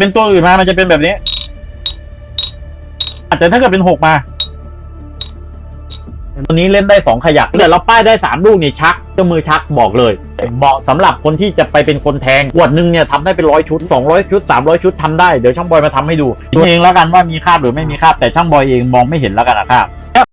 เป็นตัวอื่นมา มันจะเป็นแบบนี้แต่ถ้าเกิดเป็นหกมา ตัวนี้เล่นได้สองขยักเดี๋ยวเราป้ายได้สามลูกนี่ชักเจ้ามือชักบอกเลย เหมาะสำหรับคนที่จะไปเป็นคนแทงขวดหนึ่งเนี่ยทำได้เป็นร้อยชุด200ชุด300ชุดทำได้ เดี๋ยวช่างบอยมาทำให้ดูดูเองแล้วกันว่ามีคาบหรือไม่มีคาบแต่ช่างบอยเองมองไม่เห็นแล้วกันนะครับ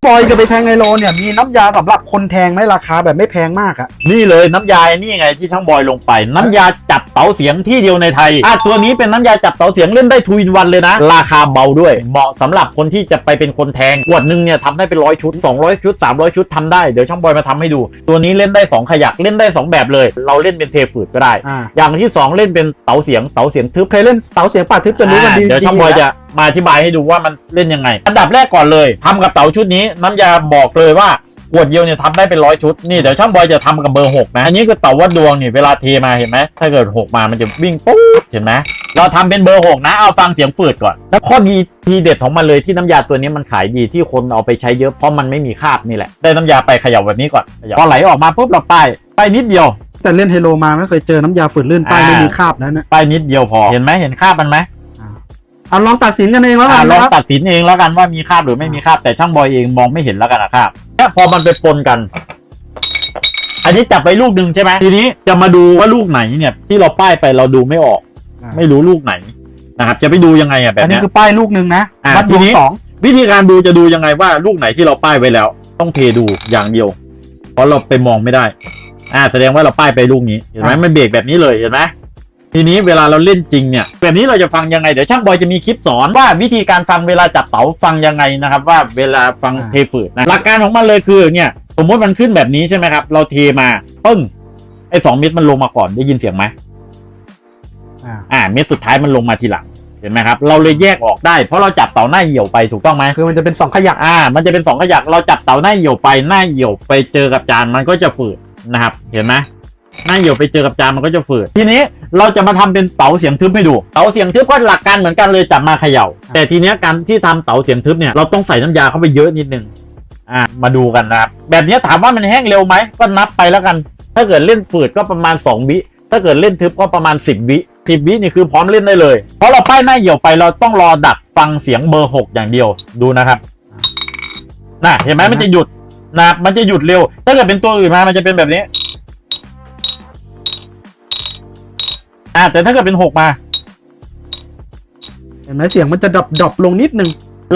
บอยจะไปแทงไฮโลเนี่ยมีน้ำยาสำหรับคนแทงไหมราคาแบบไม่แพงมากอะนี่เลยน้ำยานี่ไงที่ช่างบอยลงไป น้ำยาจับเต๋าเสียงที่เดียวในไทยอะตัวนี้เป็นน้ำยาจับเต๋าเสียงเล่นได้ทูอินวันเลยนะ ราคาเบาด้วย เหมาะสำหรับคนที่จะไปเป็นคนแทงขวดหนึ่งเนี่ยทำได้เป็นร้อยชุด 200 ชุด 300 ชุดทำได้เดี๋ยวช่างบอยมาทำให้ดู ตัวนี้เล่นได้สองขยักเล่นได้สองแบบเลย เราเล่นเป็นเทฝืดก็ได้ อ่าอย่างที่สองเล่นเป็นเต๋าเสียงเต๋าเสียงทึบ เคยเล่นเต๋าเสียงป่าทึบตัวนี้มันดีอ่าเดี๋ยวช่างบอยจะ มาอธิบายให้ดูว่ามันเล่นยังไง อันดับแรกก่อนเลยทำกับเต๋าชุดนี้น้ำยาบอกเลยว่าขวดเดียวเนี่ยทำได้เป็นร้อยชุดนี่เดี๋ยวช่างบอยจะทำกับเบอร์หกนะอันนี้คือเต๋าวัดดวงนี่เวลาเทมาเห็นไหมถ้าเกิดหกมามันจะวิ่งปุ๊บเห็นไหมเราทำเป็นเบอร์หกนะเอาฟังเสียงฝืดก่อน แล้วข้อดีทีเด็ดของมันเลยที่น้ำยาตัวนี้มันขายดีที่คนเอาไปใช้เยอะเพราะมันไม่มีคราบนี่แหละ ได้น้ำยาไปเขย่าแบบนี้ก่อนเขย่าพอไหลออกมาปุ๊บเราป้ายป้ายนิดเดียวแต่เล่นไฮโลมาไม่เคยเจอน้ำยาฝืดลื่นป้ายอ่าไม่มีคราบนะเนี่ยป้ายนิดเดียวพอเห็นไหมเห็นคราบมันไหม เอาลองตัดสินกันเองแล้วกัอ่านลนะองครับตัดสินเองแล้วกันว่ามีคราบหรือไม่มีคราบแต่ช่างบอยเองมองไม่เห็นแล้วกันนะครับแค่พอมันไปปนกัน อันนี้จับไปลูกหนึ่งใช่ไหมทีนี้จะมาดูว่าลูกไหนเนี่ย ที่เราป้ายไปเราดูไม่ออกอ่าไม่รู้ลูกไหนนะครับจะไปดูยังไงอะแบอับนนี้เนี้ย คือป้ายลูกหนึ่งนะอ่าวัดดวทีงนี้ สองวิธีการดูจะดูยังไงว่าลูกไหนที่เราป้ายไว้แล้ว ต้องเทดูอย่างเดียว เพราะเราไปมองไม่ได้ อ่า แสดงว่าเราป้ายไปลูกนี้เห็นไหมมันเบรกแบบนี้เลยเห็นไหม ทีนี้เวลาเราเล่นจริงเนี่ยแบบนี้เราจะฟังยังไง เดี๋ยวช่างบอยจะมีคลิปสอนว่าวิธีการฟังเวลาจับเต๋าฟังยังไงนะครับ ว่าเวลาฟังเทฝืดนะหลักการของมันเลยคือเนี่ยสมมติมันขึ้นแบบนี้ใช่ไหมครับ เราเทมาปึ้งไอ้สองเม็ดมันลงมาก่อนได้ยินเสียงไหมอ่าอ่าเม็ดสุดท้ายมันลงมาทีหลังเห็นไหมครับ เราเลยแยกออกได้เพราะเราจับเต๋าหน้าเหี่ยวไปถูกต้องไหมคือมันจะเป็นสองขยักอ่า มันจะเป็นสองขยักเราจับเตาหน้าเหี่ยวไปหน้าเหี่ยวไปเจอกับจานมันก็จะฝืดนะครับ เห็นไหม หน้าเหี่ยวไปเจอกับจานมันก็จะฝืดทีนี้เราจะมาทำเป็นเต๋าเสียงทึบให้ดูเต๋าเสียงทึบก็หลักการเหมือนกันเลยจับมาเขย่า แต่ทีนี้การที่ทำเต๋าเสียงทึบเนี่ยเราต้องใส่น้ำยาเข้าไปเยอะนิดนึงอ่ามาดูกันนะครับแบบนี้ถามว่ามันแห้งเร็วไหมก็นับไปแล้วกัน ถ้าเกิดเล่นฝืดก็ประมาณ 2 วิถ้าเกิดเล่นทึบก็ประมาณ 10 วิ10วินี่คือพร้อมเล่นได้เลย เพราะเราป้ายหน้าเหี่ยวไปเราต้องรอดักฟังเสียงเบอร์หกอย่างเดียวดูนะครับน่ะเห็นไหมมันจะหยุดนะมันจะหยุดเร็ว ถ้าเกิดเป็นตัวอื่นมามันจะเป็นแบบนี้ แต่ถ้าเกิดเป็นหกมา เห็นไหมเสียงมันจะดรอปดรอปลงนิดนึง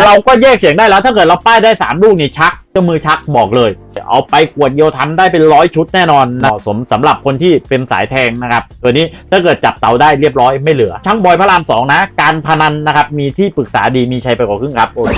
เราก็แยกเสียงได้แล้ว ถ้าเกิดเราป้ายได้สามลูกนี่ชักเจ้ามือชักบอกเลย เอาไปขวดเดียวทำได้เป็นร้อยชุดแน่นอนเหมาะสมสำหรับคนที่เป็นสายแทงนะครับ ตัวนี้ถ้าเกิดจับเตาได้เรียบร้อยไม่เหลือ ช่างบอยพระรามสองนะ การพนันนะครับ มีที่ปรึกษาดีมีชัยไปกว่าครึ่งครับโอ้ย